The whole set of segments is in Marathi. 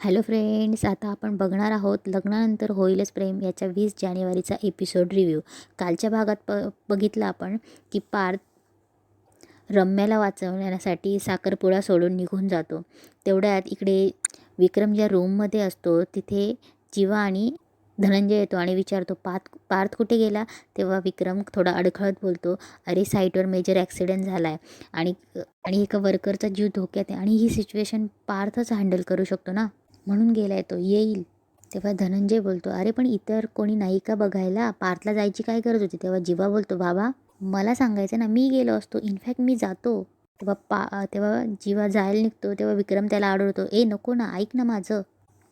हॅलो फ्रेंड्स आता आपण बघणार आहोत लग्नानंतर होईलच प्रेम याच्या वीस जानेवारीचा एपिसोड रिव्ह्यू कालच्या भागात प बघितलं आपण की पार्थ रम्याला वाचवण्यासाठी साखरपुडा सोडून निघून जातो. तेवढ्यात इकडे विक्रम ज्या रूममध्ये असतो तिथे जीवा आणि धनंजय येतो आणि विचारतो पार्थ पार्थ कुठे गेला? तेव्हा विक्रम थोडा अडखळत बोलतो अरे साईटवर मेजर ॲक्सिडेंट झाला आहे आणि आणि एका वर्करचा जीव धोक्यात आहे आणि ही सिच्युएशन पार्थच हँडल करू शकतो ना? म्हणून गेलाय तो. येईल. तेव्हा धनंजय बोलतो अरे पण इतर कोणी नाही का बघायला? पार्थला जायची काय गरज होती? तेव्हा जीवा बोलतो बाबा मला सांगायचं ना मी गेलो असतो. इनफॅक्ट मी जातो. तेव्हा पा तेव्हा जीवा जायला निघतो तेव्हा विक्रम त्याला आढळतो ए नको ना ऐक ना माझं.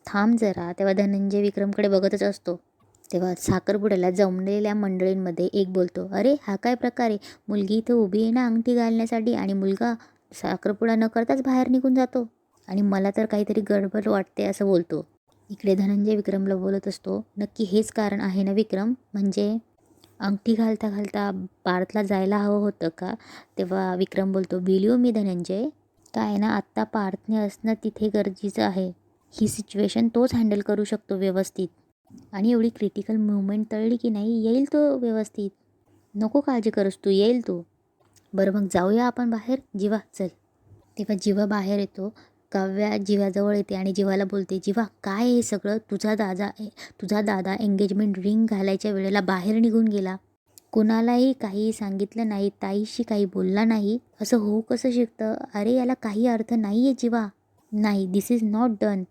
थांब जरा. तेव्हा धनंजय विक्रमकडे बघतच असतो. तेव्हा साखरपुड्याला जमलेल्या मंडळींमध्ये एक बोलतो अरे हा काय प्रकार आहे? मुलगी इथं उभी आहे ना अंगठी घालण्यासाठी आणि मुलगा साखरपुडा न करताच बाहेर निघून जातो. आणि मला तर काहीतरी गडबड वाटते असं बोलतो. इकडे धनंजय विक्रमला बोलत असतो. नक्की हेच कारण आहे ना विक्रम? म्हणजे अंगठी घालता घालता पार्थला जायला हवं होतं का? तेव्हा विक्रम बोलतो बिलिओ मी धनंजय? काय ना आत्ता पार्थने असणं तिथे गरजेचं आहे. ही सिच्युएशन तोच हँडल करू शकतो व्यवस्थित. आणि एवढी क्रिटिकल मुवमेंट तळली की नाही येईल तो व्यवस्थित. नको काळजी करूस तू येईल तो. बरं मग जाऊया आपण बाहेर? जीवा चल. तेव्हा जीवा बाहेर येतो. काव्या जिवाजवळ येते आणि जिवाला बोलते जिवा काय हे सगळं? तुझा दादा तुझा दादा एंगेजमेंट रिंग घालायच्या वेळेला बाहेर निघून गेला. कुणालाही काही सांगितलं नाही ताईशी काही बोलला नाही. असं होऊ कसं शिकतं? अरे याला काही अर्थ नाही आहे जिवा नाही दिस इज नॉट डन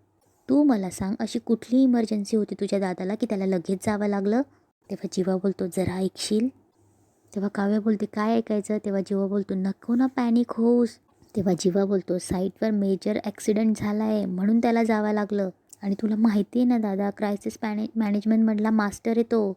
तू मला सांग अशी कुठली इमर्जन्सी होती तुझ्या दादाला की त्याला लगेच जावं लागलं? तेव्हा जिवा बोलतो जरा ऐकशील? तेव्हा काव्या बोलते काय ऐकायचं? तेव्हा जिवा बोलतो नको ना पॅनिक होऊस. तेव्हा जीवा बोलतो साईटवर मेजर ॲक्सिडेंट झाला आहे म्हणून त्याला जावं लागलं. आणि तुला माहिती आहे ना दादा क्रायसिस मॅने मॅनेजमेंटमधला मास्टर आहे तो.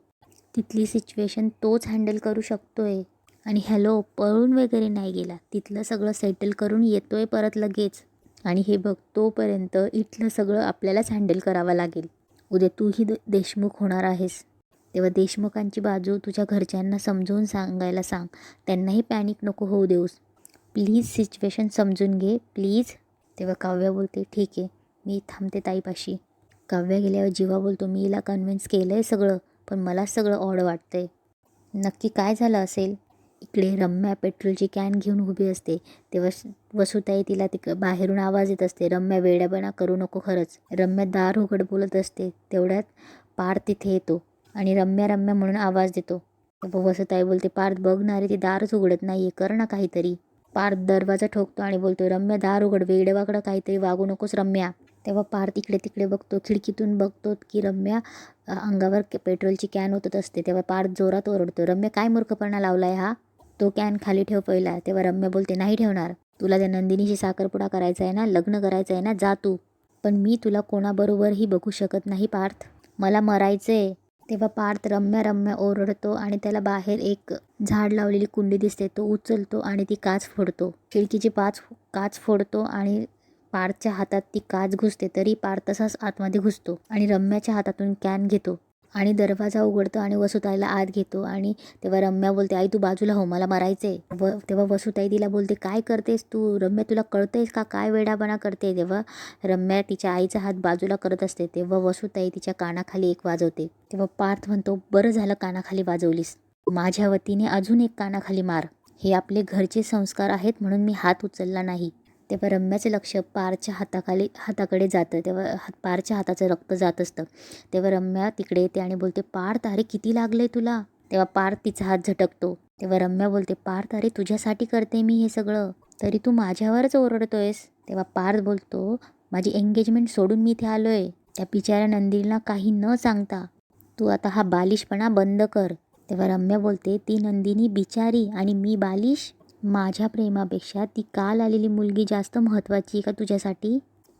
तिथली सिच्युएशन तोच हँडल करू शकतो आहे आणि हॅलो पळून वगैरे नाही गेला. तिथलं सगळं सेटल करून येतो आहे परत लगेच. आणि हे बघ तोपर्यंत इथलं सगळं आपल्यालाच हँडल करावं लागेल. उद्या तूही द देशमुख होणार आहेस. तेव्हा देशमुखांची बाजू तुझ्या घरच्यांना समजवून सांगायला सांग. त्यांनाही पॅनिक नको होऊ देऊस. प्लीज सिच्युएशन समजून घे. प्लीज. तेव्हा काव्या बोलते ठीक आहे मी थांबते ताईपाशी. काव्या गेल्यावर जीवा बोलतो मी हिला कन्व्हिन्स केलं आहे सगळं पण मला सगळं ऑड वाटतं आहे नक्की काय झालं असेल? इकडे रम्या पेट्रोलची कॅन घेऊन उभी असते. तेव्हा वसुताई तिला तिक बाहेरून आवाज येत असते रम्या वेड्यापणा करू नको खरंच. रम्या दार उघड बोलत असते तेवढ्यात पार्थ तिथे येतो आणि रम्या रम्या म्हणून आवाज देतो. वसुताई बोलते पार्थ बघणारे ती दारच उघडत नाही आहे कर ना काहीतरी. पार्थ दरवाजा ठोकतो आणि बोलतो रम्या दार उघड वेडेवाकडं काहीतरी वागू नकोस रम्या. तेव्हा पार्थ इकडे तिकडे बघतो खिडकीतून बघतो की रम्या अंगावर पेट्रोलची कॅन ओतत असते. तेव्हा पार्थ जोरात ओरडतो रम्या काय मूर्खपणा लावलाय हा? तो कॅन खाली ठेव पहिला. तेव्हा रम्या बोलते नाही ठेवणार. तुला त्या नंदिनीशी साखरपुडा करायचा आहे ना लग्न करायचं आहे ना जा तू. पण मी तुला कोणाबरोबरही बघू शकत नाही पार्थ. मला मरायचं आहे तेव्हा पार्थ रम्या रम्या ओरडतो आणि त्याला बाहेर एक झाड लावलेली कुंडी दिसते. तो उचलतो आणि ती काच फोडतो. खिडकीची पाच काच फोडतो आणि पार्थच्या हातात ती काच घुसते. तरी पार्थ तसाच आतमध्ये घुसतो आणि रम्याच्या हातातून कॅन घेतो. आणि दरवाजा उघडतो आणि वसुताईला आत घेतो. आणि तेव्हा रम्या बोलते आई तू बाजूला हो मला मरायचे व तेव्हा वसुताई तिला बोलते काय करतेस तू? रम्या तुला कळतेस का? काय वेडापणा करते? तेव्हा रम्या तिच्या आईचा हात बाजूला करत असते. तेव्हा वसुताई तिच्या कानाखाली एक वाजवते. तेव्हा पार्थ म्हणतो बरं झालं कानाखाली वाजवलीस. माझ्या वतीने अजून एक कानाखाली मार. हे आपले घरचे संस्कार आहेत म्हणून मी हात उचलला नाही. तेव्हा रम्याचं लक्ष पारच्या हाताखाली हाताकडे जातं. तेव्हा हात पारच्या हाताचं रक्त जात असतं. तेव्हा रम्या तिकडे येते आणि बोलते पार्थ अरे किती लागलं आहे तुला? तेव्हा पार्थ तिचा हात झटकतो. तेव्हा रम्या बोलते पार्थ अरे तुझ्यासाठी करते मी हे सगळं. तरी तू माझ्यावरच ओरडतोयस. तेव्हा पार्थ बोलतो माझी एंगेजमेंट सोडून मी इथे आलो आहे त्या बिचाऱ्या नंदीला काही न सांगता तू आता हा बालिशपणा बंद कर. तेव्हा रम्या बोलते ती नंदिनी बिचारी आणि मी बालिश? माझ्या प्रेमापेक्षा ती काल आलेली मुलगी जास्त महत्त्वाची आहे का तुझ्यासाठी?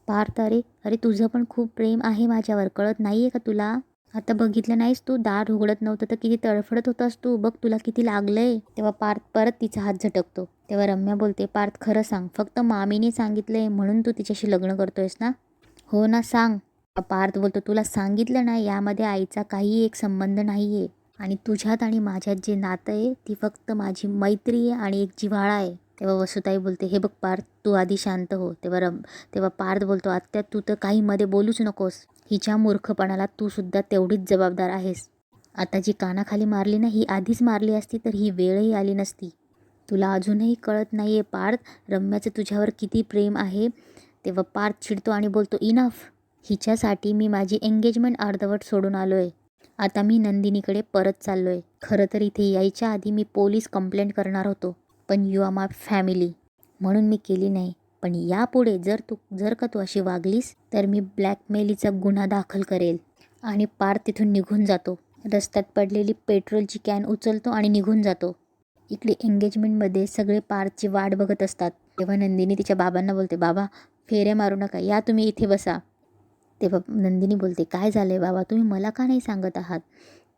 पार्थ अरे अरे तुझं पण खूप प्रेम आहे माझ्यावर. कळत नाही आहे का तुला? आता बघितलं नाहीस तू? दार उघडत नव्हतं तर किती तडफडत होतास तू? बघ तुला किती लागलं आहे तेव्हा पार्थ परत तिचा हात झटकतो. तेव्हा रम्या बोलते पार्थ खरं सांग. फक्त मामीने सांगितलंय म्हणून तू तिच्याशी लग्न करतोयस ना? हो ना सांग. पार्थ बोलतो तुला सांगितलं ना यामध्ये आईचा काही एक संबंध नाही आहे आणि तुझ्यात आणि माझ्यात जे नातं आहे ती फक्त माझी मैत्री आहे आणि एक जिव्हाळा आहे. तेव्हा वसुताई बोलते हे बघ पार्थ तू आधी शांत हो. तेव्हा रम तेव्हा पार्थ बोलतो आत्या तू तर काही मध्ये बोलूच नकोस. हिच्या मूर्खपणाला तू सुद्धा तेवढीच जबाबदार आहेस. आता जी कानाखाली मारली ना ही आधीच मारली असती तर ही वेळही आली नसती. तुला अजूनही कळत नाही आहे पार्थ रम्याचं तुझ्यावर किती प्रेम आहे? तेव्हा पार्थ चिडतो आणि बोलतो इनफ हिच्यासाठी मी माझी एंगेजमेंट अर्धवट सोडून आलो आहे आता मी नंदिनीकडे परत चाललो आहे खरं तर इथे यायच्या आधी मी पोलीस कंप्लेंट करणार होतो पण यू आर माय फॅमिली म्हणून मी केली नाही. पण यापुढे जर तू जर का तू अशी वागलीस तर मी ब्लॅकमेलीचा गुन्हा दाखल करेल आणि पार तिथून निघून जातो. रस्त्यात पडलेली पेट्रोलची कॅन उचलतो आणि निघून जातो. इकडे एंगेजमेंटमध्ये सगळे पारची वाट बघत असतात. तेव्हा नंदिनी तिच्या बाबांना बोलते बाबा फेऱ्या मारू नका. या तुम्ही इथे बसा. तेव्हा नंदिनी बोलते काय झालं आहे बाबा? तुम्ही मला का नाही सांगत आहात?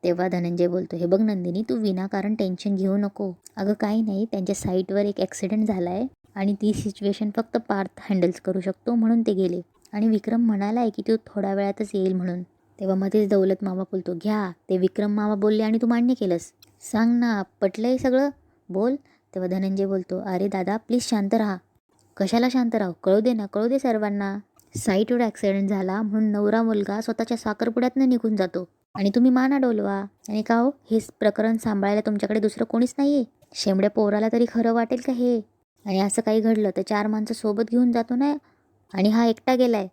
तेव्हा धनंजय बोलतो हे बघ नंदिनी तू विनाकारण टेन्शन घेऊ नको. अगं काही नाही त्यांच्या साईटवर एक ॲक्सिडेंट झाला आहे आणि ती सिच्युएशन फक्त पार्थ हँडल्स करू शकतो म्हणून ते गेले. आणि विक्रम म्हणाला आहे की तू थोड्या वेळातच येईल म्हणून. तेव्हा मध्येच दौलत मामा बोलतो घ्या. ते विक्रम मामा बोलले आणि तू मान्य केलंस. सांग ना पटलंय सगळं? बोल. तेव्हा धनंजय बोलतो अरे दादा प्लीज शांत राहा. कशाला शांत राहू? कळू दे ना कळू दे सर्वांना. साईटवर ॲक्सिडेंट झाला म्हणून नवरा मुलगा स्वतःच्या साखरपुड्यातनं निघून जातो. आणि तुम्ही माना डोलवा आणि का हो? हे प्रकरण सांभाळायला तुमच्याकडे दुसरं कोणीच नाही आहे शेंबड्या पोराला तरी खरं वाटेल का हे? आणि असं काही घडलं तर चार माणसं सोबत घेऊन जातो ना? आणि हा एकटा गेलाय.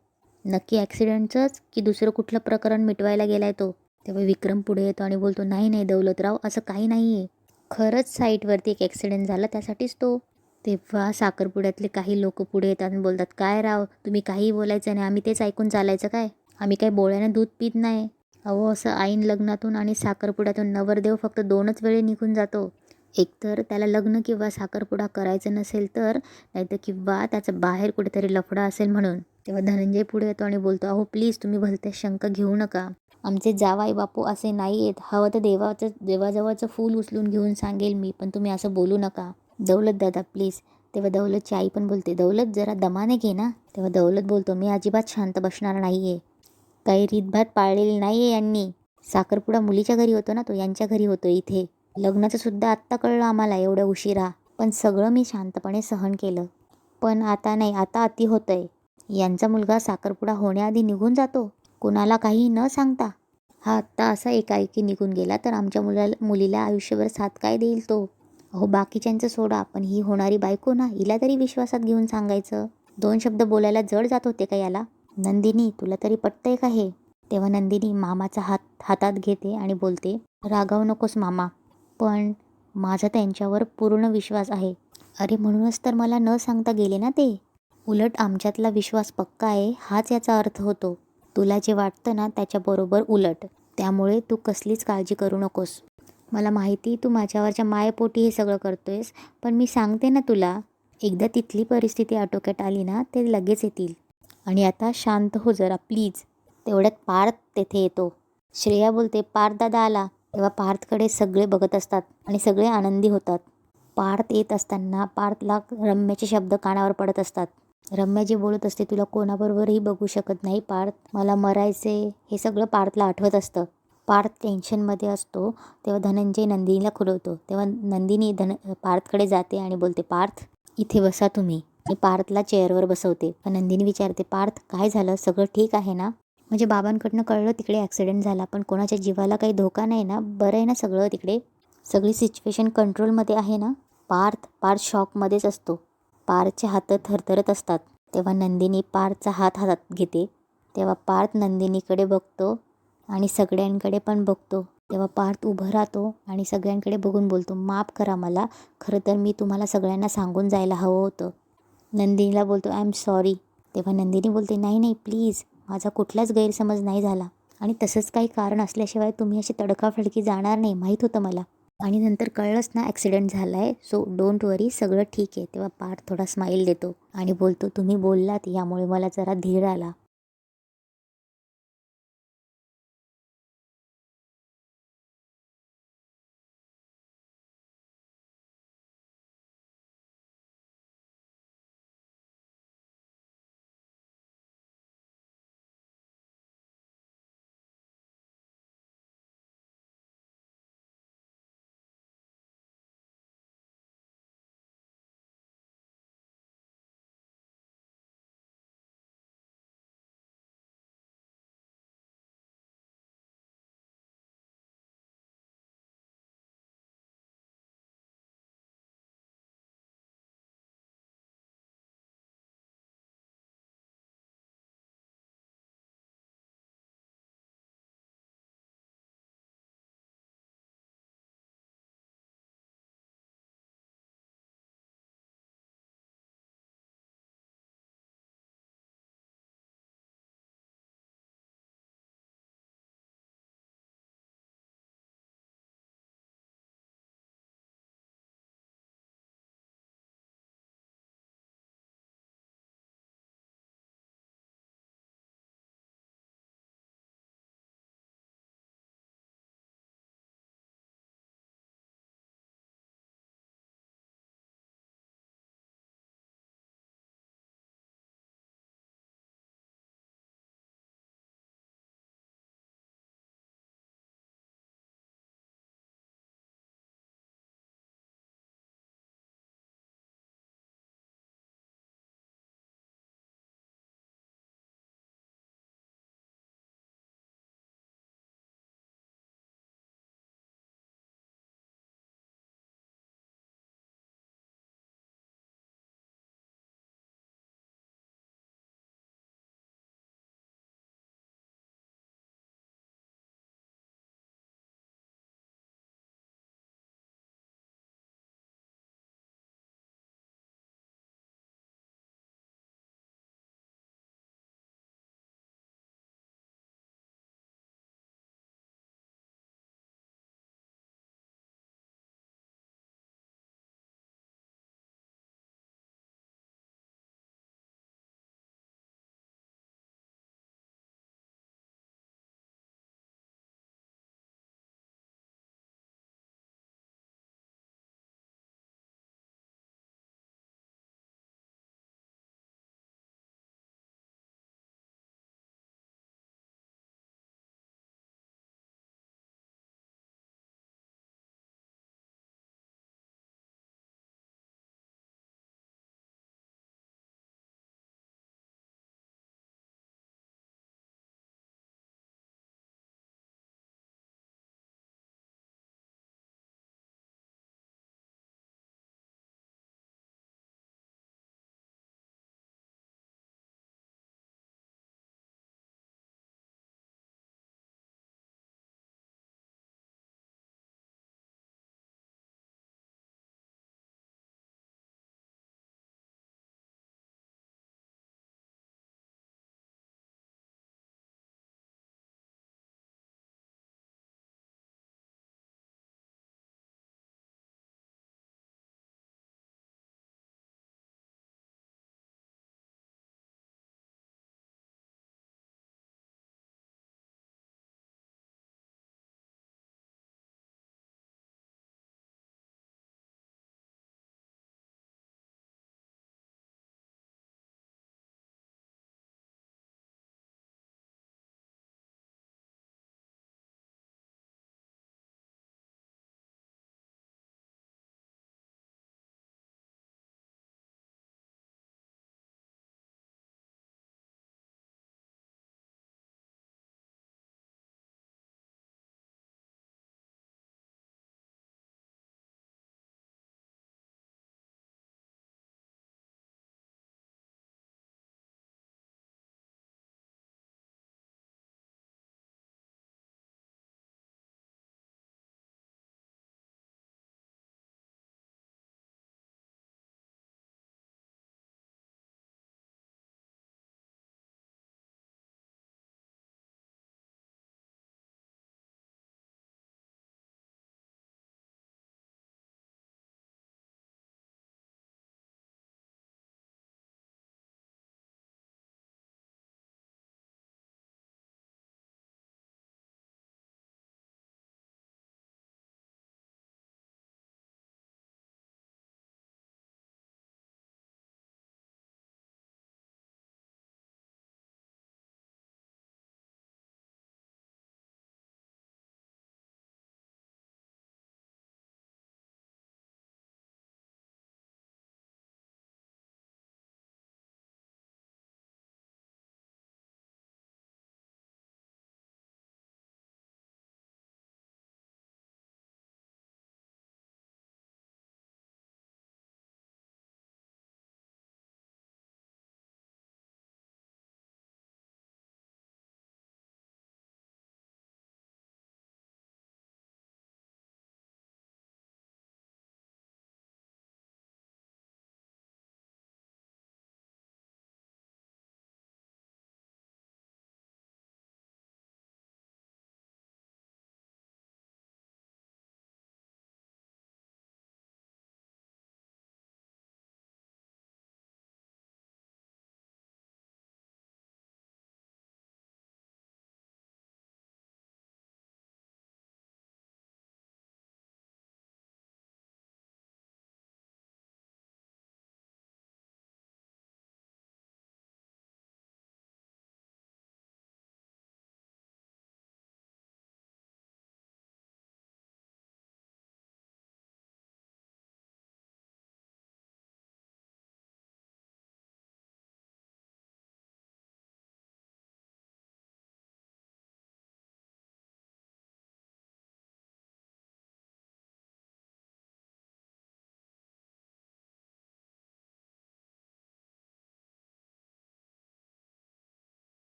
नक्की ॲक्सिडेंटचंच की दुसरं कुठलं प्रकरण मिटवायला गेलाय तो? तेव्हा विक्रम पुढे येतो आणि बोलतो नाही नाही दौलतराव असं काही नाही आहे खरंच साईटवरती एक ॲक्सिडेंट झाला त्यासाठीच तो. तेव्हा साखरपुड्यातले काही लोक पुढे येतात आणि बोलतात काय राव तुम्ही काही बोलायचं नाही आम्ही तेच ऐकून चालायचं काय? आम्ही काय बोळ्यानं दूध पित नाही. अहो असं ऐन लग्नातून आणि साखरपुड्यातून नवरदेव फक्त दोनच वेळे निघून जातो. एकतर त्याला लग्न किंवा साखरपुडा करायचं नसेल तर नाहीतर किंवा त्याचं बाहेर कुठेतरी लफडा असेल म्हणून. तेव्हा धनंजय पुढे येतो आणि बोलतो अहो प्लीज तुम्ही भलते शंका घेऊ नका. आमचे जावाई बापू असे नाही आहेत हवं तर देवाचं देवाजवळचं फूल उचलून घेऊन सांगेल मी पण तुम्ही असं बोलू नका. दौलत दादा प्लीज तेव्हा दौलतची आई पण बोलते दौलत जरा दमाने घे ना. तेव्हा दौलत बोलतो मी अजिबात शांत बसणार नाही आहे काही रीतभात पाळलेली नाही आहे यांनी. साखरपुडा मुलीच्या घरी होतो ना तो यांच्या घरी होतो इथे. लग्नाचं सुद्धा आत्ता कळलं आम्हाला एवढ्या उशिरा. पण सगळं मी शांतपणे सहन केलं. पण आता नाही आता अति होतं आहे यांचा मुलगा साखरपुडा होण्याआधी निघून जातो. कुणाला काही न सांगता. हा आत्ता असा एकाएकी निघून गेला तर आमच्या मुलाला मुलीला आयुष्यभर साथ काय देईल तो? अहो बाकीच्यांचं सोडा. पण ही होणारी बायको ना हिला तरी विश्वासात घेऊन सांगायचं. दोन शब्द बोलायला जड जात होते का याला? नंदिनी तुला तरी पटतंय का हे? तेव्हा नंदिनी मामाचा हात हातात घेते आणि बोलते रागावू नकोस मामा. पण माझा त्यांच्यावर पूर्ण विश्वास आहे. अरे म्हणूनच तर मला न सांगता गेले ना ते. उलट आमच्यातला विश्वास पक्का आहे हाच याचा अर्थ होतो. तुला जे वाटतं ना त्याच्याबरोबर उलट. त्यामुळे तू कसलीच काळजी करू नकोस. मला माहिती तू माझ्यावरच्या मायपोटी हे सगळं करतोयस पण मी सांगते ना तुला. एकदा तिथली परिस्थिती आटोक्यात आली ना ते लगेच येतील. आणि आता शांत हो जरा प्लीज. तेवढ्यात पार्थ तेथे येतो. श्रेया बोलते पार्थ दादा आला. तेव्हा पार्थकडे सगळे बघत असतात आणि सगळे आनंदी होतात. पार्थ येत असताना पार्थला रम्याचे शब्द कानावर पडत असतात. रम्या जे बोलत असते तुला कोणाबरोबरही बघू शकत नाही पार्थ. मला मरायचे हे सगळं पार्थला आठवत असतं. पार्थ टेन्शनमध्ये असतो तेव्हा धनंजय नंदिनीला खुलवतो. तेव्हा नंदिनी धन पार्थकडे जाते आणि बोलते पार्थ इथे बसा तुम्ही. मी पार्थला चेअरवर बसवते. पण नंदिनी विचारते पार्थ काय झालं? सगळं ठीक आहे ना? म्हणजे बाबांकडनं कळलं तिकडे ॲक्सिडेंट झाला. पण कोणाच्या जीवाला काही धोका नाही ना? बरं आहे ना सगळं तिकडे? सगळी सिच्युएशन कंट्रोलमध्ये आहे ना? पार्थ पार्थ शॉकमध्येच असतो. पार्थचे हात थरथरत असतात. तेव्हा नंदिनी पार्थचा हात हातात घेते. तेव्हा पार्थ नंदिनीकडे बघतो. आणि सगळ्यांकडे पण बघतो. तेव्हा पार्थ उभं राहतो आणि सगळ्यांकडे बघून बोलतो माफ करा मला खरं तर मी तुम्हाला सगळ्यांना सांगून जायला हवं होतं. नंदिनीला बोलतो आय एम सॉरी तेव्हा नंदिनी बोलते नाही नाही प्लीज माझा कुठलाच गैरसमज नाही झाला. आणि तसंच काही कारण असल्याशिवाय तुम्ही अशी तडकाफडकी जाणार नाही माहीत होतं मला. आणि नंतर कळलंच ना ॲक्सिडेंट झाला आहे सो डोंट वरी सगळं ठीक आहे. तेव्हा पार्थ थोडा स्माईल देतो आणि बोलतो तुम्ही बोललात यामुळे मला जरा धीर आला.